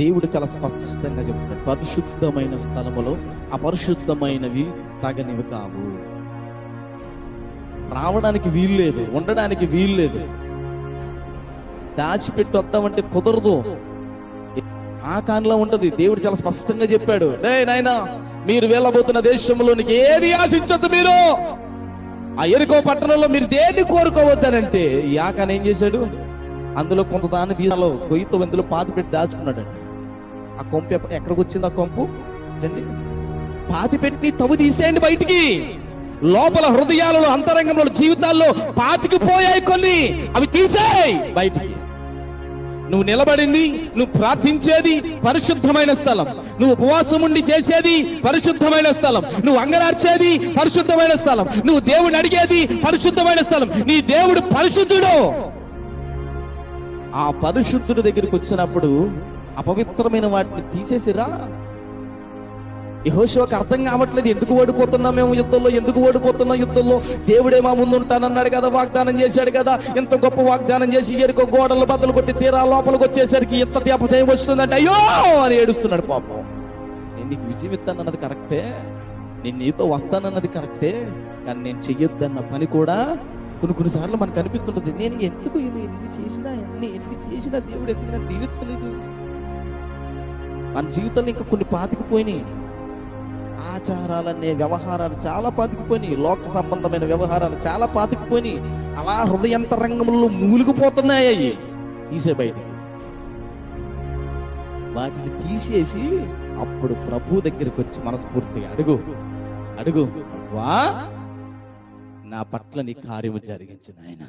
దేవుడు చాలా స్పష్టంగా చెప్తాడు పరిశుద్ధమైన స్థలములో అపరిశుద్ధమైనవి తగనివి కావు. రావడానికి వీల్లేదు ఉండడానికి వీల్లేదు దాచిపెట్టి వద్దామంటే కుదరదు. ఆ కానిలో ఉంటది. దేవుడు చాలా స్పష్టంగా చెప్పాడు. రే నాయనా మీరు వెళ్ళబోతున్న దేశంలోనికి ఏది ఆశించొద్దు మీరు? ఆ ఎరుకో పట్టణంలో మీరు దేన్ని కోరుకోవద్దనంటే ఈ ఏం చేశాడు? అందులో కొంత దాన్ని తీసాలో గొయ్యితో అందులో పాతి పెట్టి దాచుకున్నాడండి. ఆ కొంపు ఎక్కడికి వచ్చింది ఆ కొంపు? రండి పాతి పెట్టి తవ్వు తీసేయండి బయటికి. లోపల హృదయాలలో అంతరంగంలో జీవితాల్లో పాతికిపోయాయి కొన్ని. అవి తీసేయ్ బయటికి. నువ్వు నిలబడింది నువ్వు ప్రార్థించేది పరిశుద్ధమైన స్థలం. నువ్వు ఉపవాసం ఉండి చేసేది పరిశుద్ధమైన స్థలం. నువ్వు అంగరార్చేది పరిశుద్ధమైన స్థలం. నువ్వు దేవుడిని అడిగేది పరిశుద్ధమైన స్థలం. నీ దేవుడు పరిశుద్ధుడు. ఆ పరిశుద్ధుడి దగ్గరికి వచ్చినప్పుడు అపవిత్రమైన వాటిని తీసేసిరా? యహోశివకు అర్థం కావట్లేదు ఎందుకు ఓడిపోతున్నాం మేము యుద్ధంలో ఎందుకు ఓడిపోతున్నాం యుద్ధంలో? దేవుడే మా ముందు ఉంటానన్నాడు కదా వాగ్దానం చేశాడు కదా. ఇంత గొప్ప వాగ్దానం చేసి ఎరుకో గోడలు బద్దలు కొట్టి తీరా లోపలికి వచ్చేసరికి ఇంత అపజయం వస్తుందంటే అయ్యో అని ఏడుస్తున్నాడు పాపం. నేను నీకు విజయం ఇస్తానన్నది కరెక్టే నేను నీతో వస్తానన్నది కరెక్టే కానీ నేను చెయ్యొద్దన్న పని కూడా కొన్ని కొన్నిసార్లు మనకు అనిపిస్తుంటుంది నేను ఎందుకు ఇది ఎన్ని చేసినా ఎన్ని ఎన్ని చేసినా దేవుడు ఎందుకు నాకు దీవిస్తలేదు మన జీవితంలో ఇంకా కొన్ని పాతికిపోయినాయి. ఆచారాలనే వ్యవహారాలు చాలా పాతికిపోయినాయి. లోక సంబంధమైన వ్యవహారాలు చాలా పాతికిపోయినాయి. అలా హృదయంతరంగంలో మూలిగిపోతున్నాయి తీసే బయటికి. వాటిని తీసేసి అప్పుడు ప్రభు దగ్గరికి వచ్చి మనస్ఫూర్తిగా అడుగు. అడుగు. వా నా పట్ల నీ కార్యము జరిగించిన ఆయన